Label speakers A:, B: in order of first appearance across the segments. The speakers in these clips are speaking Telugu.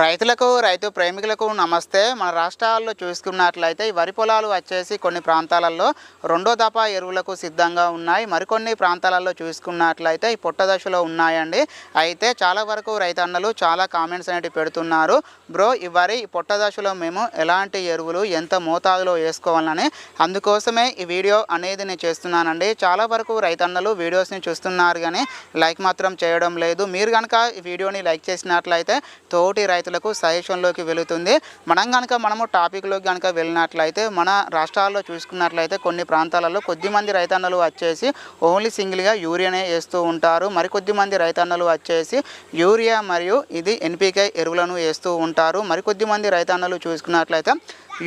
A: రైతులకు రైతు ప్రేమికులకు నమస్తే. మన రాష్ట్రాల్లో చూసుకున్నట్లయితే ఈ వరి పొలాలు వచ్చేసి కొన్ని ప్రాంతాలలో రెండో దఫా ఎరువులకు సిద్ధంగా ఉన్నాయి. మరికొన్ని ప్రాంతాలలో చూసుకున్నట్లయితే ఈ పొట్ట దశలో ఉన్నాయండి. అయితే చాలా వరకు రైతన్నలు చాలా కామెంట్స్ అనేవి పెడుతున్నారు. బ్రో ఈ వరి పుట్టదశలో పొట్ట దశలో మేము ఎలాంటి ఎరువులు ఎంత మోతాదులో వేసుకోవాలని అందుకోసమే ఈ వీడియో అనేది నేను చేస్తున్నానండి. చాలా వరకు రైతన్నలు వీడియోస్ని చూస్తున్నారు కానీ లైక్ మాత్రం చేయడం లేదు. మీరు కనుక ఈ వీడియోని లైక్ చేసినట్లయితే తోటి రైతు రైతులకు సజెషన్లోకి వెళుతుంది. మనం కనుక మనము టాపిక్లోకి కనుక వెళ్ళినట్లయితే మన రాష్ట్రాల్లో చూసుకున్నట్లయితే కొన్ని ప్రాంతాలలో కొద్దిమంది రైతన్నలు వచ్చేసి ఓన్లీ సింగిల్గా యూరియానే వేస్తూ ఉంటారు. మరికొద్ది మంది రైతన్నలు వచ్చేసి యూరియా మరియు ఇది ఎన్పికే ఎరువులను వేస్తూ ఉంటారు. మరికొద్ది మంది రైతన్నలు చూసుకున్నట్లయితే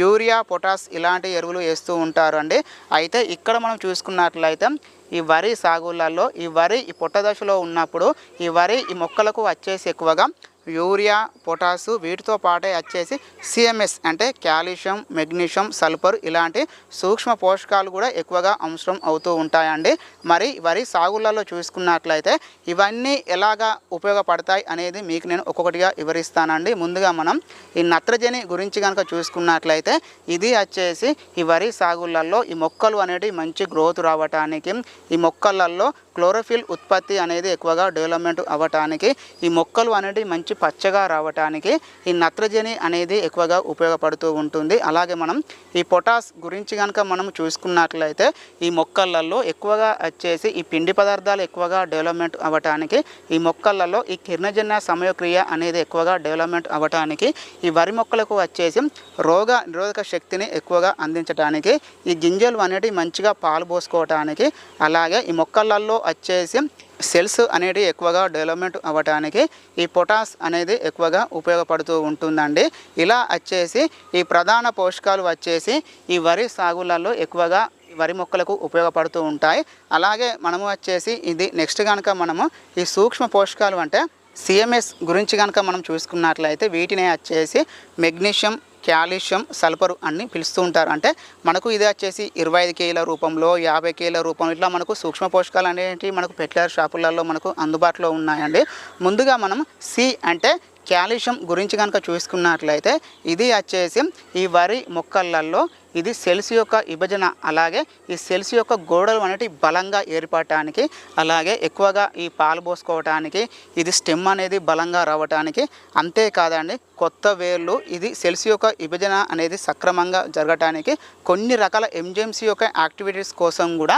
A: యూరియా పొటాస్ ఇలాంటి ఎరువులు వేస్తూ ఉంటారు అండి. అయితే ఇక్కడ మనం చూసుకున్నట్లయితే ఈ వరి సాగులలో ఈ వరి ఈ పొట్ట దశలో ఉన్నప్పుడు ఈ వరి ఈ మొక్కలకు వచ్చేసి ఎక్కువగా యూరియా పొటాసు వీటితో పాటే వచ్చేసి సిఎంఎస్ అంటే కాల్షియం మెగ్నీషియం సల్ఫర్ ఇలాంటి సూక్ష్మ పోషకాలు కూడా ఎక్కువగా అవసరం అవుతూ ఉంటాయండి. మరి వరి సాగులలో చూసుకున్నట్లయితే ఇవన్నీ ఎలాగా ఉపయోగపడతాయి అనేది మీకు నేను ఒక్కొక్కటిగా వివరిస్తానండి. ముందుగా మనం ఈ నత్రజని గురించి కనుక చూసుకున్నట్లయితే ఇది వచ్చేసి ఈ వరి సాగులలో ఈ మొక్కలు అనేటివి మంచి గ్రోత్ రావటానికి ఈ మొక్కలలో క్లోరోఫిల్ ఉత్పత్తి అనేది ఎక్కువగా డెవలప్మెంట్ అవ్వటానికి ఈ మొక్కలు అనేవి మంచి పచ్చగా రావటానికి ఈ నత్రజని అనేది ఎక్కువగా ఉపయోగపడుతూ ఉంటుంది. అలాగే మనం ఈ పొటాస్ గురించి కనుక మనం చూసుకున్నట్లయితే ఈ మొక్కలలో ఎక్కువగా వచ్చేసి ఈ పిండి పదార్థాలు ఎక్కువగా డెవలప్మెంట్ అవ్వటానికి ఈ మొక్కలలో ఈ కిరణజన్య సమయక్రియ అనేది ఎక్కువగా డెవలప్మెంట్ అవ్వటానికి ఈ వరి మొక్కలకు వచ్చేసి రోగ నిరోధక శక్తిని ఎక్కువగా అందించడానికి ఈ గింజలు అనేటివి మంచిగా పాలు పోసుకోవటానికి అలాగే ఈ మొక్కలలో వచ్చేసి సెల్స్ అనేది ఎక్కువగా డెవలప్మెంట్ అవ్వటానికి ఈ పొటాస్ అనేది ఎక్కువగా ఉపయోగపడుతూ ఉంటుందండి. ఇలా వచ్చేసి ఈ ప్రధాన పోషకాలు వచ్చేసి ఈ వరి సాగులలో ఎక్కువగా వరి మొక్కలకు ఉపయోగపడుతూ ఉంటాయి. అలాగే మనము వచ్చేసి ఇది నెక్స్ట్ కనుక మనము ఈ సూక్ష్మ పోషకాలు అంటే సిఎంఎస్ గురించి కనుక మనం చూసుకున్నట్లయితే వీటిని వచ్చేసి మెగ్నీషియం క్యాల్షియం సల్ఫర్ అన్ని పిలుస్తూ ఉంటారు. అంటే మనకు ఇది వచ్చేసి ఇరవై ఐదు కేల రూపంలో యాభై కేల రూపంలో ఇట్లా మనకు సూక్ష్మ పోషకాలు అనేవి మనకు పెట్లర్ షాపులలో మనకు అందుబాటులో ఉన్నాయండి. ముందుగా మనం సి అంటే క్యాల్షియం గురించి కనుక చూసుకున్నట్లయితే ఇది వచ్చేసి ఈ వరి మొక్కలలో ఇది సెల్స్ యొక్క విభజన అలాగే ఈ సెల్స్ యొక్క గోడలు అనేవి బలంగా ఏర్పడటానికి అలాగే ఎక్కువగా ఈ పాలు పోసుకోవటానికి ఇది స్టెమ్ అనేది బలంగా రావటానికి అంతేకాదండి కొత్త వేర్లు ఇది సెల్స్ యొక్క విభజన అనేది సక్రమంగా జరగటానికి కొన్ని రకాల ఎంజెమ్స్ యొక్క యాక్టివిటీస్ కోసం కూడా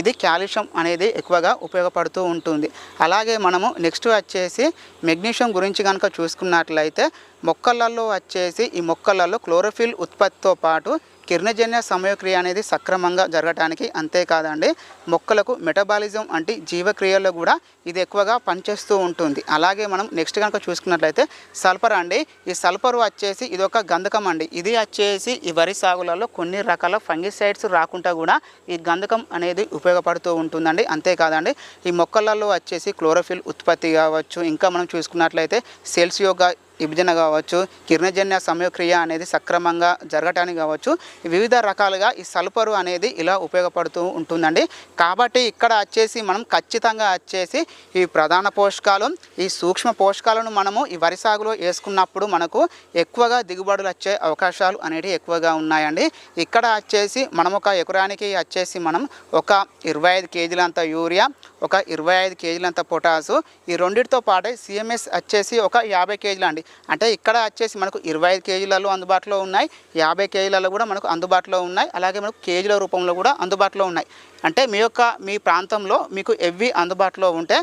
A: ఇది కాల్షియం అనేది ఎక్కువగా ఉపయోగపడుతూ ఉంటుంది. అలాగే మనము నెక్స్ట్ వచ్చేసి మెగ్నీషియం గురించి కనుక చూసుకున్నట్లయితే మొక్కలలో వచ్చేసి ఈ మొక్కలలో క్లోరోఫిల్ ఉత్పత్తితో పాటు కిరణజన్య సమయక్రియ అనేది సక్రమంగా జరగటానికి అంతేకాదండి మొక్కలకు మెటబాలిజం అంటే జీవక్రియల్లో కూడా ఇది ఎక్కువగా పనిచేస్తూ ఉంటుంది. అలాగే మనం నెక్స్ట్ కనుక చూసుకున్నట్లయితే సల్ఫర్ అండి. ఈ సల్ఫర్ వచ్చేసి ఇది ఒక గంధకం అండి. ఇది వచ్చేసి ఈ వరి సాగులలో కొన్ని రకాల ఫంగిసైడ్స్ రాకుండా కూడా ఈ గంధకం అనేది ఉపయోగపడుతూ ఉంటుందండి. అంతేకాదండి ఈ మొక్కలలో వచ్చేసి క్లోరోఫిల్ ఉత్పత్తి కావచ్చు. ఇంకా మనం చూసుకున్నట్లయితే సెల్స్ యొక్క విభజన కావచ్చు కిరణజన్య సమయక్రియ అనేది సక్రమంగా జరగటానికి కావచ్చు వివిధ రకాలుగా ఈ సల్ఫరు అనేది ఇలా ఉపయోగపడుతూ ఉంటుందండి. కాబట్టి ఇక్కడ వచ్చేసి మనం ఖచ్చితంగా వచ్చేసి ఈ ప్రధాన పోషకాలు ఈ సూక్ష్మ పోషకాలను మనము ఈ వరి సాగులో వేసుకున్నప్పుడు మనకు ఎక్కువగా దిగుబడులు వచ్చే అవకాశాలు అనేవి ఎక్కువగా ఉన్నాయండి. ఇక్కడ వచ్చేసి మనం ఒక ఎకరానికి వచ్చేసి మనం ఒక ఇరవై ఐదు కేజీలంత యూరియా ఒక ఇరవై ఐదు కేజీలంత పొటాసు. ఈ రెండింటితో పాటే సిఎంఎస్ వచ్చేసి ఒక యాభై కేజీలు అండి. అంటే ఇక్కడ వచ్చేసి మనకు ఇరవై ఐదు కేజీలలో అందుబాటులో ఉన్నాయి. యాభై కేజీలలో కూడా మనకు అందుబాటులో ఉన్నాయి. అలాగే మనకు కేజీల రూపంలో కూడా అందుబాటులో ఉన్నాయి. అంటే మీ యొక్క మీ ప్రాంతంలో మీకు ఎవ్వి అందుబాటులో ఉంటే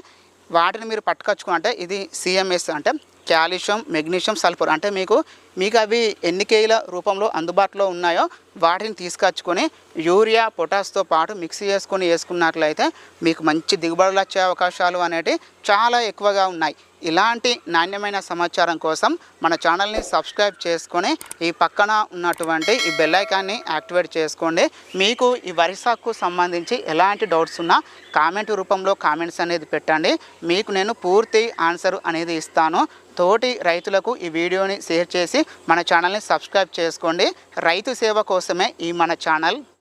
A: వాటిని మీరు పట్టుకొచ్చుకుంటే ఇది సిఎంఎస్ అంటే క్యాల్షియం మెగ్నీషియం సల్ఫర్. అంటే మీకు మీకు అవి ఎన్ని కేజీల రూపంలో అందుబాటులో ఉన్నాయో వాటిని తీసుకొచ్చుకొని యూరియా పొటాస్తో పాటు మిక్స్ చేసుకొని వేసుకున్నట్లయితే మీకు మంచి దిగుబడులు వచ్చే అవకాశాలు అనేటివి చాలా ఎక్కువగా ఉన్నాయి. ఇలాంటి నాణ్యమైన సమాచారం కోసం మన ఛానల్ని సబ్స్క్రైబ్ చేసుకొని ఈ పక్కన ఉన్నటువంటి ఈ బెల్లైకాన్ని యాక్టివేట్ చేసుకోండి. మీకు ఈ వరి సాగుకు సంబంధించి ఎలాంటి డౌట్స్ ఉన్నా కామెంట్ రూపంలో కామెంట్స్ అనేది పెట్టండి. మీకు నేను పూర్తి ఆన్సర్ అనేది ఇస్తాను. తోటి రైతులకు ఈ వీడియోని షేర్ చేసి మన ఛానల్ని సబ్స్క్రైబ్ చేసుకోండి. రైతు సేవ కోసమే ఈ మన ఛానల్.